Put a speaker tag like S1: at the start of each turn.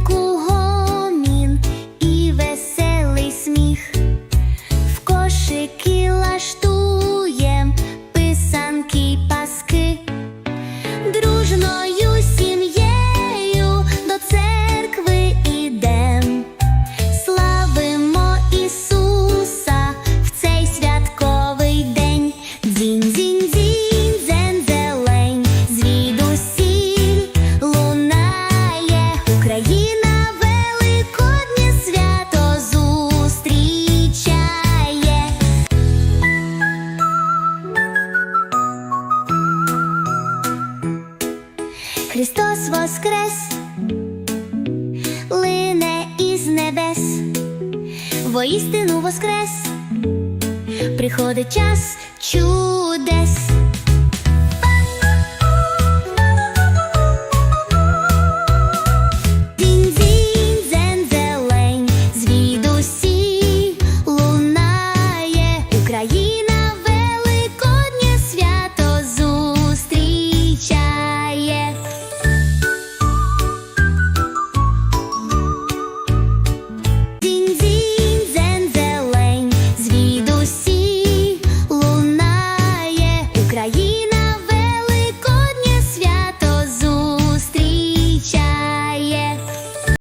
S1: будинку гомін і веселий сміх, в кошики лашту. Христос воскрес, лине із небес, воістину воскрес, приходить час чудес.